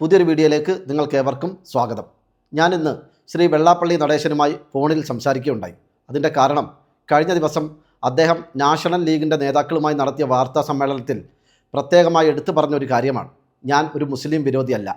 പുതിയൊരു വീഡിയോയിലേക്ക് നിങ്ങൾക്ക് ഏവർക്കും സ്വാഗതം. ഞാനിന്ന് ശ്രീ വെള്ളാപ്പള്ളി നടേശനുമായി ഫോണിൽ സംസാരിക്കുകയുണ്ടായി. അതിന്റെ കാരണം കഴിഞ്ഞ ദിവസം അദ്ദേഹം നാഷണൽ ലീഗിന്റെ നേതാക്കളുമായി നടത്തിയ വാർത്താ സമ്മേളനത്തിൽ പ്രത്യേകമായി എടുത്തു പറഞ്ഞൊരു കാര്യമാണ്. ഞാൻ ഒരു മുസ്ലിം വിരോധിയല്ല.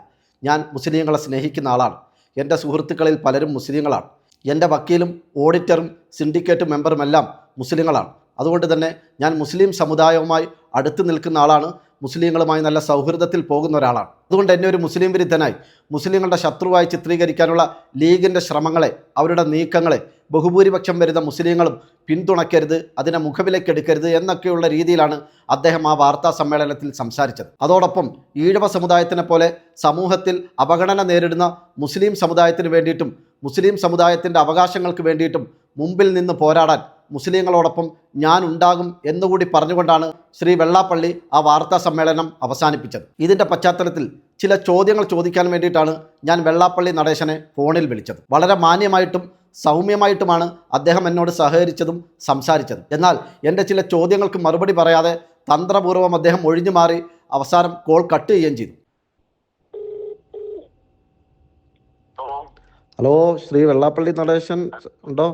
ഞാൻ മുസ്ലിങ്ങളെ സ്നേഹിക്കുന്ന ആളാണ്. എന്റെ സുഹൃത്തുക്കളിൽ പലരും മുസ്ലിങ്ങളാണ്. എന്റെ വക്കീലും ഓഡിറ്ററും സിൻഡിക്കേറ്റ് മെമ്പറുമെല്ലാം മുസ്ലിങ്ങളാണ്. അതുകൊണ്ട് തന്നെ ഞാൻ മുസ്ലിം സമുദായവുമായി അടുത്ത് നിൽക്കുന്ന ആളാണ് മുസ്ലിങ്ങളുമായി നല്ല സൗഹൃദത്തിൽ പോകുന്ന ഒരാളാണ്. അതുകൊണ്ട് എന്നെ ഒരു മുസ്ലിം വിരുദ്ധനായി. മുസ്ലിങ്ങളുടെ ശത്രുവായി ചിത്രീകരിക്കാനുള്ള ലീഗിന്റെ ശ്രമങ്ങളെ അവരുടെ നീക്കങ്ങളെ ബഹുഭൂരിപക്ഷം വരുന്ന മുസ്ലിങ്ങളും പിന്തുണയ്ക്കരുത് അതിനെ മുഖവിലക്കെടുക്കരുത് എന്നൊക്കെയുള്ള രീതിയിലാണ് അദ്ദേഹം ആ വാർത്താ സമ്മേളനത്തിൽ സംസാരിച്ചത്. അതോടൊപ്പം ഈഴവ സമുദായത്തിനെ പോലെ സമൂഹത്തിൽ അവഗണന നേരിടുന്ന മുസ്ലിം സമുദായത്തിന് വേണ്ടിയിട്ടും മുസ്ലിം സമുദായത്തിന്റെ അവകാശങ്ങൾക്ക് വേണ്ടിയിട്ടും മുമ്പിൽ നിന്ന് പോരാടാൻ മുസ്ലിങ്ങളോടൊപ്പം ഞാൻ ഉണ്ടാകും എന്നുകൂടി പറഞ്ഞുകൊണ്ടാണ് ശ്രീ വെള്ളാപ്പള്ളി ആ വാർത്താ സമ്മേളനം അവസാനിപ്പിച്ചത്. ഇതിന്റെ പശ്ചാത്തലത്തിൽ ചില ചോദ്യങ്ങൾ ചോദിക്കാൻ വേണ്ടിയിട്ടാണ് ഞാൻ വെള്ളാപ്പള്ളി നടേശനെ ഫോണിൽ വിളിച്ചത്. വളരെ മാന്യമായിട്ടും സൗമ്യമായിട്ടുമാണ് അദ്ദേഹം എന്നോട് സഹകരിച്ചതും സംസാരിച്ചതും. എന്നാൽ എന്റെ ചില ചോദ്യങ്ങൾക്ക് മറുപടി പറയാതെ തന്ത്രപൂർവം അദ്ദേഹം ഒഴിഞ്ഞു മാറി അവസാനം കോൾ കട്ട് ചെയ്യുകയും ചെയ്തു. ഹലോ. ഹലോ ശ്രീ വെള്ളാപ്പള്ളി നടേശൻ ഉണ്ടോ?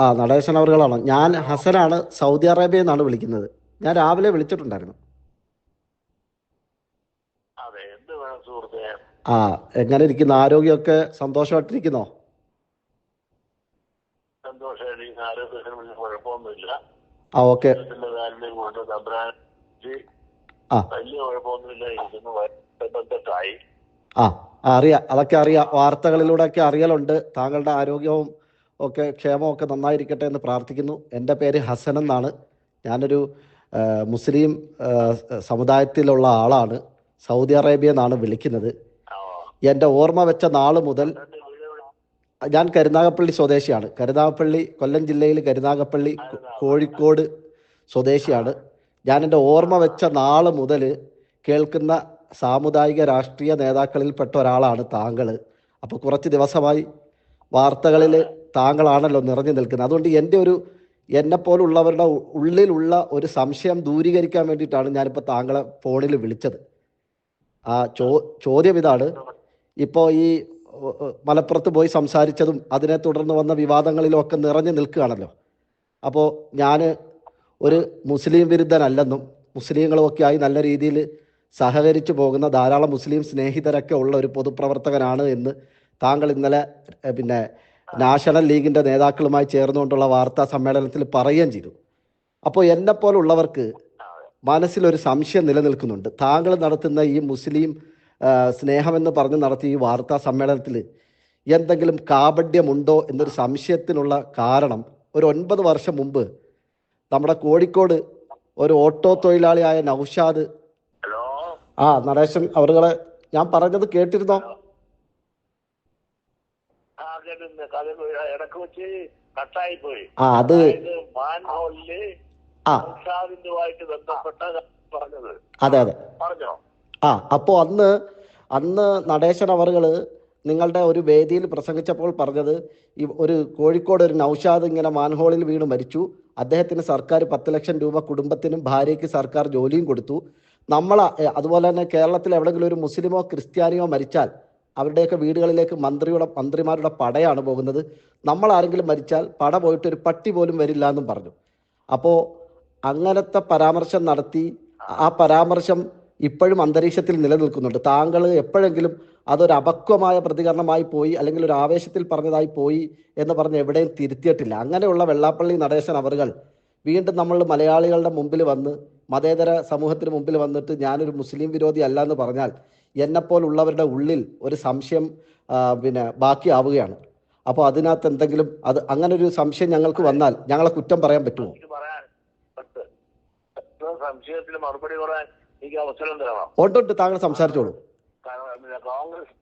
ആ, നടേശൻ അവറുകളാണ്. ഞാൻ ഹസനാണ് സൗദി അറേബ്യയിൽ നിന്നാണ് വിളിക്കുന്നത്. ഞാൻ രാവിലെ വിളിച്ചിട്ടുണ്ടായിരുന്നു. ആ എങ്ങനെ ഇരിക്കുന്നു? ആരോഗ്യമൊക്കെ സന്തോഷമായിട്ടിരിക്കുന്നോ? ആ ഓക്കെ. ആ, അറിയാം. അതൊക്കെ അറിയാം. വാർത്തകളിലൂടെ ഒക്കെ അറിയലുണ്ട്. താങ്കളുടെ ആരോഗ്യവും ഒക്കെ ക്ഷേമമൊക്കെ നന്നായിരിക്കട്ടെ എന്ന് പ്രാർത്ഥിക്കുന്നു. എന്റെ പേര് ഹസൻ എന്നാണ്. ഞാനൊരു മുസ്ലിം സമുദായത്തിലുള്ള ആളാണ്. സൗദി അറേബ്യ എന്നാണ് വിളിക്കുന്നത്. എന്റെ ഓർമ്മ വെച്ച നാൾ മുതൽ ഞാൻ കരുനാഗപ്പള്ളി സ്വദേശിയാണ്. കരുനാഗപ്പള്ളി കൊല്ലം ജില്ലയിൽ കരുനാഗപ്പള്ളി കോഴിക്കോട് സ്വദേശിയാണ്. ഞാൻ എന്റെ ഓർമ്മ വെച്ച നാൾ മുതൽ കേൾക്കുന്ന സാമുദായിക രാഷ്ട്രീയ നേതാക്കളിൽപ്പെട്ട ഒരാളാണ് താങ്കൾ അപ്പോൾ കുറച്ച് ദിവസമായി വാർത്തകളിൽ താങ്കളാണല്ലോ നിറഞ്ഞു നിൽക്കുന്നത്. അതുകൊണ്ട് എന്റെ ഒരു എന്നെപ്പോലുള്ളവരുടെ ഉള്ളിലുള്ള ഒരു സംശയം ദൂരീകരിക്കാൻ വേണ്ടിയിട്ടാണ് ഞാനിപ്പോൾ താങ്കളെ ഫോണിൽ വിളിച്ചത്. ആ ചോ ചോദ്യം ഇതാണ്. ഇപ്പോൾ ഈ മലപ്പുറത്ത് പോയി സംസാരിച്ചതും അതിനെ തുടർന്ന് വന്ന വിവാദങ്ങളിലും ഒക്കെ നിറഞ്ഞു നിൽക്കുകയാണല്ലോ. അപ്പോൾ ഞാൻ ഒരു മുസ്ലിം വിരുദ്ധനല്ലെന്നും മുസ്ലിങ്ങളുമൊക്കെ ആയി നല്ല രീതിയിൽ സഹകരിച്ചു പോകുന്ന ധാരാളം മുസ്ലിം സ്നേഹിതരൊക്കെ ഉള്ള ഒരു പൊതുപ്രവർത്തകനാണ് എന്ന് താങ്കൾ ഇന്നലെ പിന്നെ നാഷണൽ ലീഗിന്റെ നേതാക്കളുമായി ചേർന്നുകൊണ്ടുള്ള വാർത്താ സമ്മേളനത്തിൽ പറയുകയും ചെയ്തു. അപ്പോൾ എന്നെപ്പോലുള്ളവർക്ക് മനസ്സിലൊരു സംശയം നിലനിൽക്കുന്നുണ്ട്. താങ്കൾ നടത്തുന്ന ഈ മുസ്ലിം സ്നേഹമെന്ന് പറഞ്ഞ് നടത്തിയ ഈ വാർത്താ സമ്മേളനത്തിൽ എന്തെങ്കിലും കാപഡ്യമുണ്ടോ എന്നൊരു സംശയത്തിനുള്ള കാരണം ഒരു ഒൻപത് വർഷം മുമ്പ് നമ്മുടെ കോഴിക്കോട് ഒരു ഓട്ടോ തൊഴിലാളിയായ നൗഷാദ് ആ നടേശൻ അവരുടെ ഞാൻ പറഞ്ഞത് കേട്ടിരുന്നോ? ഇടയ്ക്ക് വെച്ച് കട്ടായി പോയി ആ. അത് ബന്ധപ്പെട്ട പറഞ്ഞത്. അതെ അതെ. പറഞ്ഞോ? ആ അപ്പോ അന്ന് അന്ന് നടേശൻ അവറുകൾ നിങ്ങളുടെ ഒരു വേദിയിൽ പ്രസംഗിച്ചപ്പോൾ പറഞ്ഞത് ഈ ഒരു കോഴിക്കോട് ഒരു നൌഷാദ് ഇങ്ങനെ മാൻഹോളിൽ വീണ് മരിച്ചു. അദ്ദേഹത്തിന് സർക്കാർ പത്ത് ലക്ഷം രൂപ കുടുംബത്തിനും ഭാര്യയ്ക്ക് സർക്കാർ ജോലിയും കൊടുത്തു. നമ്മൾ അതുപോലെ തന്നെ കേരളത്തിൽ എവിടെയെങ്കിലും ഒരു മുസ്ലിമോ ക്രിസ്ത്യാനിയോ മരിച്ചാൽ അവരുടെയൊക്കെ വീടുകളിലേക്ക് മന്ത്രിയുടെ മന്ത്രിമാരുടെ പടയാണ് പോകുന്നത്. നമ്മൾ ആരെങ്കിലും മരിച്ചാൽ പട പോയിട്ട് ഒരു പട്ടി പോലും വരില്ല എന്നും പറഞ്ഞു. അപ്പോൾ അങ്ങനത്തെ പരാമർശം നടത്തി ആ പരാമർശം ഇപ്പോഴും അന്തരീക്ഷത്തിൽ നിലനിൽക്കുന്നുണ്ട്. താങ്കൾ എപ്പോഴെങ്കിലും അതൊരു അപക്വമായ പ്രതികരണമായി പോയി അല്ലെങ്കിൽ ഒരു ആവേശത്തിൽ പറഞ്ഞതായി പോയി എന്ന് പറഞ്ഞ് എവിടെയും തിരുത്തിയിട്ടില്ല. അങ്ങനെയുള്ള വെള്ളാപ്പള്ളി നടേശൻ അവറുകൾ വീണ്ടും നമ്മൾ മലയാളികളുടെ മുമ്പിൽ വന്ന് മതേതര സമൂഹത്തിന് മുമ്പിൽ വന്നിട്ട് ഞാനൊരു മുസ്ലിം വിരോധി അല്ല എന്ന് പറഞ്ഞാൽ എന്നെപ്പോലുള്ളവരുടെ ഉള്ളിൽ ഒരു സംശയം പിന്നെ ബാക്കിയാവുകയാണ്. അപ്പോൾ അതിനകത്ത് എന്തെങ്കിലും അത് അങ്ങനെ ഒരു സംശയം ഞങ്ങൾക്ക് വന്നാൽ ഞങ്ങളെ കുറ്റം പറയാൻ പറ്റുമോ? സംശയത്തിന് മറുപടി പറയാൻ എനിക്ക് അവസരം തരണം. ഉണ്ട് താങ്കൾ സംസാരിച്ചോളൂ. കോൺഗ്രസ്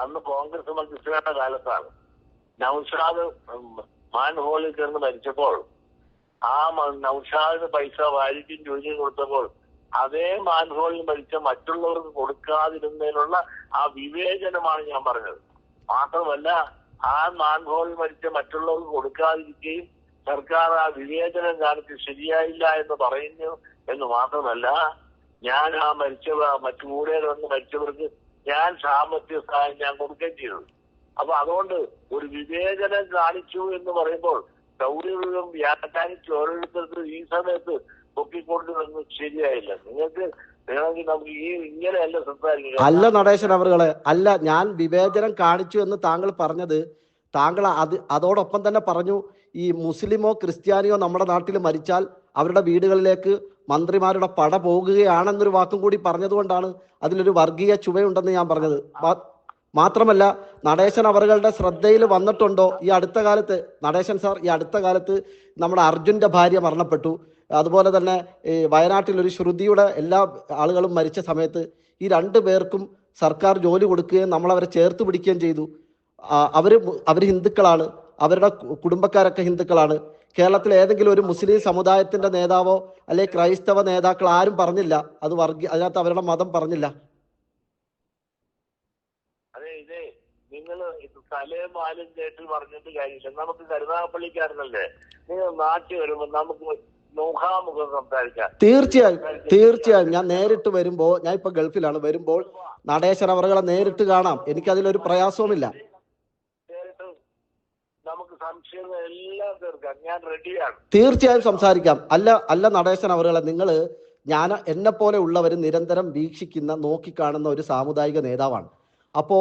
അന്ന് കോൺഗ്രസ് മന്ത്രിസഭയുടെ കാലത്താണ്. നൌഷാദ് മാൻഹോളിൽ കിടന്ന് മരിച്ചപ്പോൾ ആ നൌഷാദിന് പൈസ വാരിക്കും ജോലിയും കൊടുത്തപ്പോൾ അതേ മാൻഹോളിൽ മരിച്ച മറ്റുള്ളവർക്ക് കൊടുക്കാതിരുന്നതിനുള്ള ആ വിവേചനമാണ് ഞാൻ പറഞ്ഞത്. മാത്രമല്ല ആ മാൻഹോളിൽ മരിച്ച മറ്റുള്ളവർക്ക് കൊടുക്കാതിരിക്കുകയും സർക്കാർ ആ വിവേചനം കാണിച്ച് ശരിയായില്ല എന്ന് പറയുന്നു എന്ന് മാത്രമല്ല ഞാൻ ആ മരിച്ചവർ മറ്റു കൂടെ വന്ന് മരിച്ചവർക്ക് ഞാൻ സാമ്പത്തിക സഹായം ഞാൻ കൊടുക്കുകയും ചെയ്തു. അപ്പൊ അതുകൊണ്ട് ഒരു വിവേചനം കാണിച്ചു എന്ന് പറയുമ്പോൾ സൗകര്യം വ്യാഖ്യാനിച്ച് ഓരോരുത്തർക്ക് ഈ സമയത്ത് പൊക്കിക്കൊണ്ടുവന്ന് ശരിയായില്ല. നിങ്ങൾക്ക് അല്ല നടേശൻ അവറുകളെ അല്ല ഞാൻ വിവേചനം കാണിച്ചു എന്ന് താങ്കൾ പറഞ്ഞത് താങ്കൾ അത് അതോടൊപ്പം തന്നെ പറഞ്ഞു ഈ മുസ്ലിമോ ക്രിസ്ത്യാനിയോ നമ്മുടെ നാട്ടിൽ മരിച്ചാൽ അവരുടെ വീടുകളിലേക്ക് മന്ത്രിമാരുടെ പട പോകുകയാണെന്നൊരു വാക്കും കൂടി പറഞ്ഞതുകൊണ്ടാണ് അതിലൊരു വർഗീയ ചുവയുണ്ടെന്ന് ഞാൻ പറഞ്ഞത്. മാത്രമല്ല നടേശൻ അവറുകളുടെ ശ്രദ്ധയിൽ വന്നിട്ടുണ്ടോ? ഈ അടുത്ത കാലത്ത് നടേശൻ സാർ ഈ അടുത്ത കാലത്ത് നമ്മുടെ അർജുന്റെ ഭാര്യ മരണപ്പെട്ടു. അതുപോലെ തന്നെ ഈ വയനാട്ടിൽ ഒരു ശ്രുതിയുടെ എല്ലാ ആളുകളും മരിച്ച സമയത്ത് ഈ രണ്ടു പേർക്കും സർക്കാർ ജോലി കൊടുക്കുകയും നമ്മളവരെ ചേർത്ത് പിടിക്കുകയും ചെയ്തു. അവർ അവർ ഹിന്ദുക്കളാണ്. അവരുടെ കുടുംബക്കാരൊക്കെ ഹിന്ദുക്കളാണ്. കേരളത്തിൽ ഏതെങ്കിലും ഒരു മുസ്ലിം സമുദായത്തിന്റെ നേതാവോ അല്ലെങ്കിൽ ക്രൈസ്തവ നേതാക്കൾ ആരും പറഞ്ഞില്ല. അത് വർഗീയ അതിനകത്ത് അവരുടെ മതം പറഞ്ഞില്ല. നിങ്ങൾ തലയും മാലും കേട്ട് പറഞ്ഞിട്ട് കാര്യമില്ല. നമുക്ക് കരുനാഗപ്പള്ളിക്കാരനല്ലേ? നിങ്ങൾ നാട്ടിൽ വരുമ്പോൾ നമുക്ക് മുഖാമുഖം സംസാരിക്കാം. തീർച്ചയായും തീർച്ചയായും. ഞാൻ നേരിട്ട് വരുമ്പോൾ ഞാൻ ഇപ്പൊ ഗൾഫിലാണ്. വരുമ്പോൾ നടേശൻ അവറുകളെ നേരിട്ട് കാണാം. എനിക്ക് അതിലൊരു പ്രയാസവുമില്ല തീർച്ചയായും സംസാരിക്കാം. അല്ല അല്ല നടേശൻ അവറുകളെ നിങ്ങൾ ഞാൻ എന്നെ പോലെ ഉള്ളവർ നിരന്തരം വീക്ഷിക്കുന്ന നോക്കിക്കാണുന്ന ഒരു സാമുദായിക നേതാവാണ്. അപ്പോ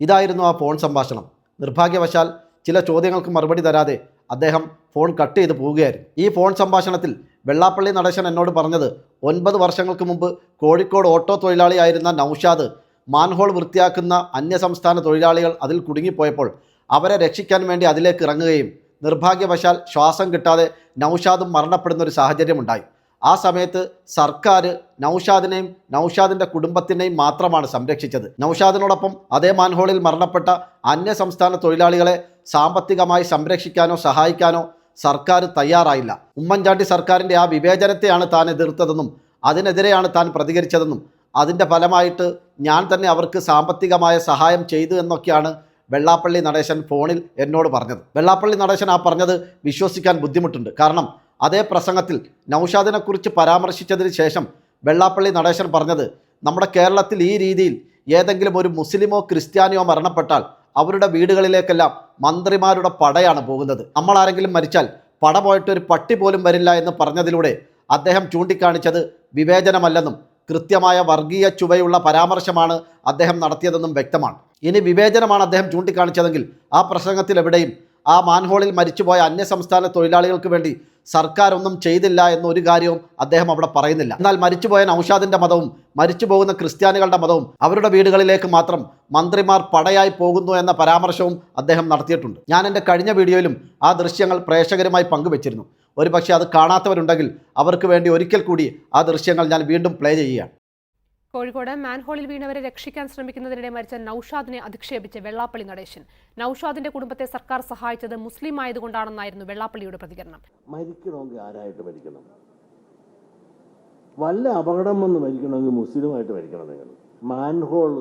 ഇതായിരുന്നു ആ ഫോൺ സംഭാഷണം. നിർഭാഗ്യവശാൽ ചില ചോദ്യങ്ങൾക്ക് മറുപടി തരാതെ അദ്ദേഹം ഫോൺ കട്ട് ചെയ്ത് പോവുകയായിരുന്നു. ഈ ഫോൺ സംഭാഷണത്തിൽ വെള്ളാപ്പള്ളി നടേശൻ എന്നോട് പറഞ്ഞത് ഒൻപത് വർഷങ്ങൾക്ക് മുമ്പ് കോഴിക്കോട് ഓട്ടോ തൊഴിലാളിയായിരുന്ന നൌഷാദ് മാൻഹോൾ വൃത്തിയാക്കുന്ന അന്യസംസ്ഥാന തൊഴിലാളികൾ അതിൽ കുടുങ്ങിപ്പോയപ്പോൾ അവരെ രക്ഷിക്കാൻ വേണ്ടി അതിലേക്ക് ഇറങ്ങുകയും നിർഭാഗ്യവശാൽ ശ്വാസം കിട്ടാതെ നൌഷാദും മരണപ്പെടുന്ന ഒരു സാഹചര്യമുണ്ടായി. ആ സമയത്ത് സർക്കാർ നൌഷാദിനെയും നൌഷാദിന്റെ കുടുംബത്തിനെയും മാത്രമാണ് സംരക്ഷിച്ചത്. നൌഷാദിനോടൊപ്പം അതേ മാൻഹോളിൽ മരണപ്പെട്ട അന്യ സംസ്ഥാന തൊഴിലാളികളെ സാമ്പത്തികമായി സംരക്ഷിക്കാനോ സഹായിക്കാനോ സർക്കാർ തയ്യാറായില്ല. ഉമ്മൻചാണ്ടി സർക്കാരിന്റെ ആ വിവേചനത്തെയാണ് താൻ എതിർത്തതെന്നും അതിനെതിരെയാണ് താൻ പ്രതികരിച്ചതെന്നും അതിന്റെ ഫലമായിട്ട് ഞാൻ തന്നെ അവർക്ക് സാമ്പത്തികമായ സഹായം ചെയ്തു എന്നൊക്കെയാണ് വെള്ളാപ്പള്ളി നടേശൻ ഫോണിൽ എന്നോട് പറഞ്ഞത്. വെള്ളാപ്പള്ളി നടേശൻ ആ പറഞ്ഞത് വിശ്വസിക്കാൻ ബുദ്ധിമുട്ടുണ്ട്. കാരണം അതേ പ്രസംഗത്തിൽ നൌഷാദിനെക്കുറിച്ച് പരാമർശിച്ചതിന് ശേഷം വെള്ളാപ്പള്ളി നടേശൻ പറഞ്ഞത് നമ്മുടെ കേരളത്തിൽ ഈ രീതിയിൽ ഏതെങ്കിലും ഒരു മുസ്ലിമോ ക്രിസ്ത്യാനിയോ മരണപ്പെട്ടാൽ അവരുടെ വീടുകളിലേക്കെല്ലാം മന്ത്രിമാരുടെ പടയാണ് പോകുന്നത്. നമ്മൾ ആരെങ്കിലും മരിച്ചാൽ പട പോയിട്ട് ഒരു പട്ടി പോലും വരില്ല എന്ന് പറഞ്ഞതിലൂടെ അദ്ദേഹം ചൂണ്ടിക്കാണിച്ചത് വിവേചനമല്ലെന്നും കൃത്യമായ വർഗീയ ചുവയുള്ള പരാമർശമാണ് അദ്ദേഹം നടത്തിയതെന്നും വ്യക്തമാണ്. ഇനി വിവേചനമാണ് അദ്ദേഹം ചൂണ്ടിക്കാണിച്ചതെങ്കിൽ ആ പ്രസംഗത്തിൽ എവിടെയും ആ മാൻഹോളിൽ മരിച്ചുപോയ അന്യസംസ്ഥാന തൊഴിലാളികൾക്ക് വേണ്ടി സർക്കാർ ഒന്നും ചെയ്തില്ല എന്നൊരു കാര്യവും അദ്ദേഹം അവിടെ പറയുന്നില്ല. എന്നാൽ മരിച്ചുപോയ നൌഷാദിന്റെ മതവും മരിച്ചു പോകുന്ന ക്രിസ്ത്യാനികളുടെ മതവും അവരുടെ വീടുകളിലേക്ക് മാത്രം മന്ത്രിമാർ പടയായി പോകുന്നു എന്ന പരാമർശവും അദ്ദേഹം നടത്തിയിട്ടുണ്ട്. ഞാൻ എന്റെ കഴിഞ്ഞ വീഡിയോയിലും ആ ദൃശ്യങ്ങൾ പ്രേക്ഷകരുമായി പങ്കുവച്ചിരുന്നു. ഒരുപക്ഷെ അത് കാണാത്തവരുണ്ടെങ്കിൽ അവർക്ക് വേണ്ടി ഒരിക്കൽ കൂടി ആ ദൃശ്യങ്ങൾ ഞാൻ വീണ്ടും പ്ലേ ചെയ്യുകയാണ്. കോഴിക്കോട് മാൻഹോളിൽ വീണവരെ രക്ഷിക്കാൻ ശ്രമിക്കുന്നതിനിടെ മരിച്ച നൌഷാദിനെ അധിക്ഷേപിച്ച് വെള്ളാപ്പള്ളി നടേശൻ. നൌഷാദിന്റെ കുടുംബത്തെ സർക്കാർ സഹായിച്ചത് മുസ്ലിം ആയതുകൊണ്ടാണെന്നായിരുന്നു വെള്ളാപ്പള്ളിയുടെ പ്രതികരണം. മരിക്കണമെങ്കിൽ ആരായിട്ട് മരിക്കണം? വല്ല അപകടം വന്ന് മരിക്കണമെങ്കിൽ മുസ്ലിമായിട്ട് മരിക്കണം നിങ്ങൾ. മാൻഹോൾ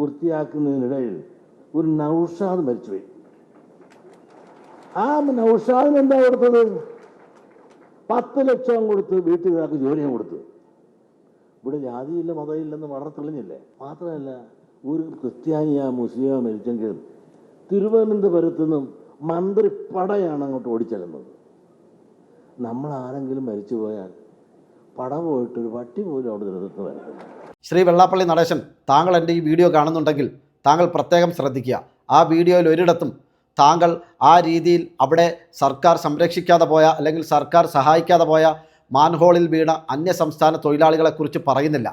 വൃത്തിയാക്കുന്നതിനിടയിൽ ഒരു നൗഷാദ് മരിച്ചുപോയി. ആ നൌഷാദിന് എന്താ കൊടുത്തത്? പത്ത് ലക്ഷം കൊടുത്ത് വീട്ടുകാർക്ക് ജോലിയും കൊടുത്തു. ഇവിടെ ജാതിയില്ല മതമില്ലെന്ന് വളരെ തെളിഞ്ഞില്ലേ? മാത്രമല്ല ഒരു ക്രിസ്ത്യാനിയാ മുസ്ലിമോ മരിച്ചെങ്കിലും തിരുവനന്തപുരത്ത് നിന്നും മന്ത്രിപ്പടയാണ് അങ്ങോട്ട് ഓടിച്ചെല്ലുന്നത്. നമ്മൾ ആരെങ്കിലും മരിച്ചു പോയാൽ പട പോയിട്ട് ഒരു പട്ടി പോലും അവിടെ നിലനിർത്തുന്ന ശ്രീ വെള്ളാപ്പള്ളി നടേശൻ താങ്കൾ എന്റെ ഈ വീഡിയോ കാണുന്നുണ്ടെങ്കിൽ താങ്കൾ പ്രത്യേകം ശ്രദ്ധിക്കുക. ആ വീഡിയോയിൽ ഒരിടത്തും താങ്കൾ ആ രീതിയിൽ അവിടെ സർക്കാർ സംരക്ഷിക്കാതെ പോയ അല്ലെങ്കിൽ സർക്കാർ സഹായിക്കാതെ പോയ മാൻഹോളിൽ വീണ അന്യ സംസ്ഥാന തൊഴിലാളികളെക്കുറിച്ച് പറയുന്നില്ല.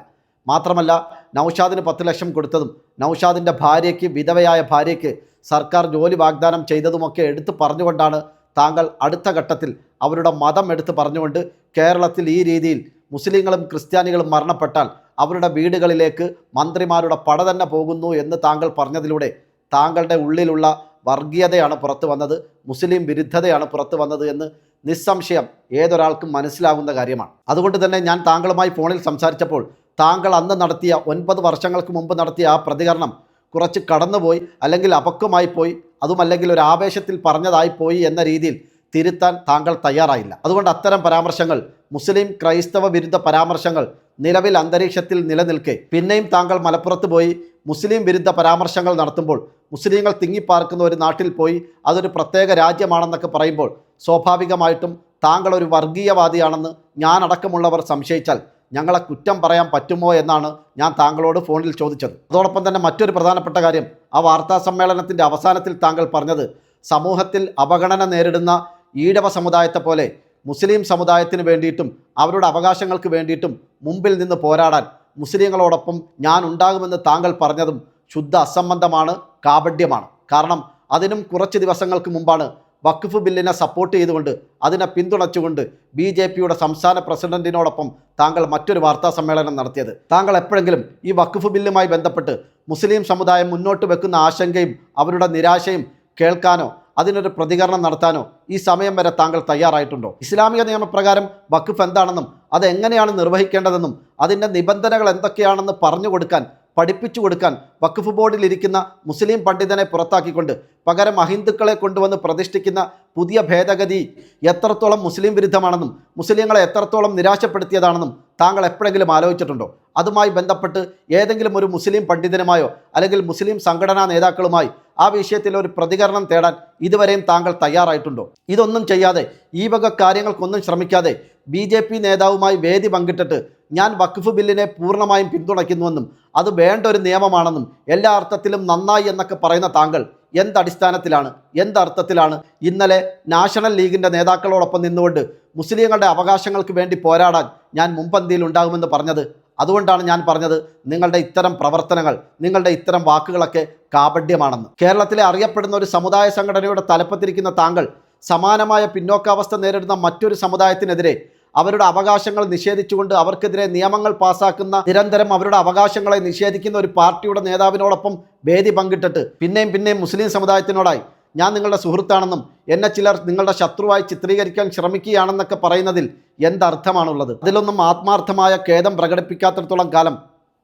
മാത്രമല്ല നൗഷാദിന് പത്ത് ലക്ഷം കൊടുത്തതും നൗഷാദിന്റെ ഭാര്യയ്ക്ക് വിധവയായ ഭാര്യയ്ക്ക് സർക്കാർ ജോലി വാഗ്ദാനം ചെയ്തതുമൊക്കെ എടുത്തു പറഞ്ഞുകൊണ്ടാണ് താങ്കൾ അടുത്ത ഘട്ടത്തിൽ അവരുടെ മതം എടുത്തു പറഞ്ഞുകൊണ്ട് കേരളത്തിൽ ഈ രീതിയിൽ മുസ്ലിങ്ങളും ക്രിസ്ത്യാനികളും മരണപ്പെട്ടാൽ അവരുടെ വീടുകളിലേക്ക് മന്ത്രിമാരുടെ പട തന്നെ പോകുന്നു എന്ന് താങ്കൾ പറഞ്ഞതിലൂടെ താങ്കളുടെ ഉള്ളിലുള്ള വർഗീയതയാണ് പുറത്തു വന്നത് മുസ്ലിം വിരുദ്ധതയാണ് പുറത്തു വന്നത് എന്ന് നിസ്സംശയം ഏതൊരാൾക്കും മനസ്സിലാകുന്ന കാര്യമാണ്. അതുകൊണ്ട് തന്നെ ഞാൻ താങ്കളുമായി ഫോണിൽ സംസാരിച്ചപ്പോൾ താങ്കൾ അന്ന് നടത്തിയ ഒൻപത് വർഷങ്ങൾക്ക് മുമ്പ് നടത്തിയ ആ പ്രതികരണം കുറച്ച് കടന്നുപോയി അല്ലെങ്കിൽ അപക്വമായി പോയി അതുമല്ലെങ്കിൽ ഒരു ആവേശത്തിൽ പറഞ്ഞതായി പോയി എന്ന രീതിയിൽ തിരുത്താൻ താങ്കൾ തയ്യാറായില്ല. അതുകൊണ്ട് അത്തരം പരാമർശങ്ങൾ മുസ്ലിം ക്രൈസ്തവ വിരുദ്ധ പരാമർശങ്ങൾ നിലവിൽ അന്തരീക്ഷത്തിൽ നിലനിൽക്കെ പിന്നെയും താങ്കൾ മലപ്പുറത്ത് പോയി മുസ്ലിം വിരുദ്ധ പരാമർശങ്ങൾ നടത്തുമ്പോൾ മുസ്ലിങ്ങൾ തിങ്ങിപ്പാർക്കുന്ന ഒരു നാട്ടിൽ പോയി അതൊരു പ്രത്യേക രാജ്യമാണെന്നൊക്കെ പറയുമ്പോൾ സ്വാഭാവികമായിട്ടും താങ്കൾ ഒരു വർഗീയവാദിയാണെന്ന് ഞാനടക്കമുള്ളവർ സംശയിച്ചാൽ ഞങ്ങളെ കുറ്റം പറയാൻ പറ്റുമോ എന്നാണ് ഞാൻ താങ്കളോട് ഫോണിൽ ചോദിച്ചത്. അതോടൊപ്പം തന്നെ മറ്റൊരു പ്രധാനപ്പെട്ട കാര്യം ആ വാർത്താ സമ്മേളനത്തിന്റെ അവസാനത്തിൽ താങ്കൾ പറഞ്ഞത് സമൂഹത്തിൽ അവഗണന നേരിടുന്ന ഈഴവ സമുദായത്തെ പോലെ മുസ്ലിം സമുദായത്തിന് വേണ്ടിയിട്ടും അവരുടെ അവകാശങ്ങൾക്ക് വേണ്ടിയിട്ടും മുമ്പിൽ നിന്ന് പോരാടാൻ മുസ്ലിങ്ങളോടൊപ്പം ഞാൻ ഉണ്ടാകുമെന്ന് താങ്കൾ പറഞ്ഞതും ശുദ്ധ അസംബന്ധമാണ് കാപഡ്യമാണ് കാരണം അതിനും കുറച്ച് ദിവസങ്ങൾക്ക് മുമ്പാണ് വഖഫ് ബില്ലിനെ സപ്പോർട്ട് ചെയ്തുകൊണ്ട് അതിനെ പിന്തുണച്ചുകൊണ്ട് ബി ജെ പിയുടെ സംസ്ഥാന പ്രസിഡന്റിനോടൊപ്പം താങ്കൾ മറ്റൊരു വാർത്താ സമ്മേളനം നടത്തിയത്. താങ്കൾ എപ്പോഴെങ്കിലും ഈ വഖഫ് ബില്ലുമായി ബന്ധപ്പെട്ട് മുസ്ലിം സമുദായം മുന്നോട്ട് വെക്കുന്ന ആശങ്കയും അവരുടെ നിരാശയും കേൾക്കാനോ അതിനൊരു പ്രതികരണം നടത്താനോ ഈ സമയം വരെ താങ്കൾ തയ്യാറായിട്ടുണ്ടോ? ഇസ്ലാമിക നിയമപ്രകാരം വഖഫ് എന്താണെന്നും അത് എങ്ങനെയാണ് നിർവഹിക്കേണ്ടതെന്നും അതിന്റെ നിബന്ധനകൾ എന്തൊക്കെയാണെന്ന് പറഞ്ഞു കൊടുക്കാൻ പഠിപ്പിച്ചു കൊടുക്കാൻ വഖഫ് ബോർഡിൽ ഇരിക്കുന്ന മുസ്ലിം പണ്ഡിതനെ പുറത്താക്കിക്കൊണ്ട് പകരം അഹിന്ദുക്കളെ കൊണ്ടുവന്ന് പ്രതിഷ്ഠിക്കുന്ന പുതിയ ഭേദഗതി എത്രത്തോളം മുസ്ലിം വിരുദ്ധമാണെന്നും മുസ്ലിങ്ങളെ എത്രത്തോളം നിരാശപ്പെടുത്തിയതാണെന്നും താങ്കൾ എപ്പോഴെങ്കിലും ആലോചിച്ചിട്ടുണ്ടോ? അതുമായി ബന്ധപ്പെട്ട് ഏതെങ്കിലും ഒരു മുസ്ലിം പണ്ഡിതനുമായോ അല്ലെങ്കിൽ മുസ്ലിം സംഘടനാ നേതാക്കളുമായി ആ വിഷയത്തിൽ ഒരു പ്രതികരണം തേടാൻ ഇതുവരെയും താങ്കൾ തയ്യാറായിട്ടുണ്ടോ? ഇതൊന്നും ചെയ്യാതെ ഈ വക കാര്യങ്ങൾക്കൊന്നും ശ്രമിക്കാതെ ബി നേതാവുമായി വേദി പങ്കിട്ടിട്ട് ഞാൻ വഖഫ് ബില്ലിനെ പൂർണമായും പിന്തുണയ്ക്കുന്നുവെന്നും അത് വേണ്ട ഒരു നിയമമാണെന്നും എല്ലാ അർത്ഥത്തിലും നന്നായി എന്നൊക്കെ പറയുന്ന താങ്കൾ എന്തടിസ്ഥാനത്തിലാണ്? എന്തർത്ഥത്തിലാണ്? ഇന്നലെ നാഷണൽ ലീഗിന്റെ നേതാക്കളോടൊപ്പം നിന്നുകൊണ്ട് മുസ്ലിങ്ങളുടെ അവകാശങ്ങൾക്ക് വേണ്ടി പോരാടാൻ ഞാൻ മുൻപന്തിയിൽ ഉണ്ടാകുമെന്ന് പറഞ്ഞത്. അതുകൊണ്ടാണ് ഞാൻ പറഞ്ഞത് നിങ്ങളുടെ ഇത്തരം പ്രവർത്തനങ്ങൾ നിങ്ങളുടെ ഇത്തരം വാക്കുകളൊക്കെ കാപഡ്യമാണെന്ന് കേരളത്തിലെ അറിയപ്പെടുന്ന ഒരു സമുദായ സംഘടനയുടെ തലപ്പത്തിരിക്കുന്ന താങ്കൾ സമാനമായ പിന്നോക്കാവസ്ഥ നേരിടുന്ന മറ്റൊരു സമുദായത്തിനെതിരെ അവരുടെ അവകാശങ്ങൾ നിഷേധിച്ചുകൊണ്ട് അവർക്കെതിരെ നിയമങ്ങൾ പാസാക്കുന്ന നിരന്തരം അവരുടെ അവകാശങ്ങളെ നിഷേധിക്കുന്ന ഒരു പാർട്ടിയുടെ നേതാവിനോടൊപ്പം വേദി പങ്കിട്ടിട്ട് പിന്നെയും പിന്നെയും മുസ്ലിം സമുദായത്തിനോടായി ഞാൻ നിങ്ങളുടെ സുഹൃത്താണെന്നും എന്നെ ചിലർ നിങ്ങളുടെ ശത്രുവായി ചിത്രീകരിക്കാൻ ശ്രമിക്കുകയാണെന്നൊക്കെ പറയുന്നതിൽ എന്തർത്ഥമാണുള്ളത്? അതിലൊന്നും ആത്മാർത്ഥമായ ഖേദം പ്രകടിപ്പിക്കാത്തിടത്തോളം കാലം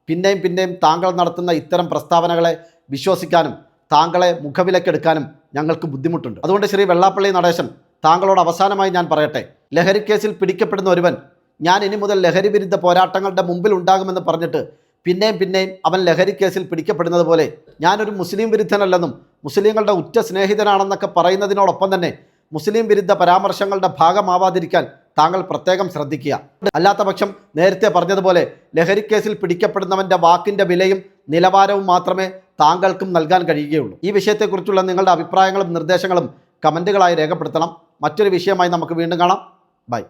പിന്നെയും പിന്നെയും താങ്കൾ നടത്തുന്ന ഇത്തരം പ്രസ്താവനകളെ വിശ്വസിക്കാനും താങ്കളെ മുഖവിലക്കെടുക്കാനും ഞങ്ങൾക്ക് ബുദ്ധിമുട്ടുണ്ട്. അതുകൊണ്ട് ശ്രീ വെള്ളാപ്പള്ളി നടേശൻ താങ്കളോട് അവസാനമായി ഞാൻ പറയട്ടെ. ലഹരി കേസിൽ പിടിക്കപ്പെടുന്ന ഒരുവൻ ഞാൻ ഇനി മുതൽ ലഹരി വിരുദ്ധ പോരാട്ടങ്ങളുടെ മുമ്പിൽ ഉണ്ടാകുമെന്ന് പറഞ്ഞിട്ട് പിന്നെയും പിന്നെയും അവൻ ലഹരി കേസിൽ പിടിക്കപ്പെടുന്നത് പോലെ ഞാനൊരു മുസ്ലിം വിരുദ്ധനല്ലെന്നും മുസ്ലിങ്ങളുടെ ഉറ്റ സ്നേഹിതനാണെന്നൊക്കെ പറയുന്നതിനോടൊപ്പം തന്നെ മുസ്ലിം വിരുദ്ധ പരാമർശങ്ങളുടെ ഭാഗമാവാതിരിക്കാൻ താങ്കൾ പ്രത്യേകം ശ്രദ്ധിക്കുക. അല്ലാത്ത പക്ഷം നേരത്തെ പറഞ്ഞതുപോലെ ലഹരി കേസിൽ പിടിക്കപ്പെടുന്നവന്റെ വാക്കിന്റെ വിലയും നിലവാരവും മാത്രമേ താങ്കൾക്കും നൽകാൻ കഴിയുകയുള്ളൂ. ഈ വിഷയത്തെക്കുറിച്ചുള്ള നിങ്ങളുടെ അഭിപ്രായങ്ങളും നിർദ്ദേശങ്ങളും കമന്റുകളായി രേഖപ്പെടുത്തണം. മറ്റൊരു വിഷയമായി നമുക്ക് വീണ്ടും കാണാം. ബൈ.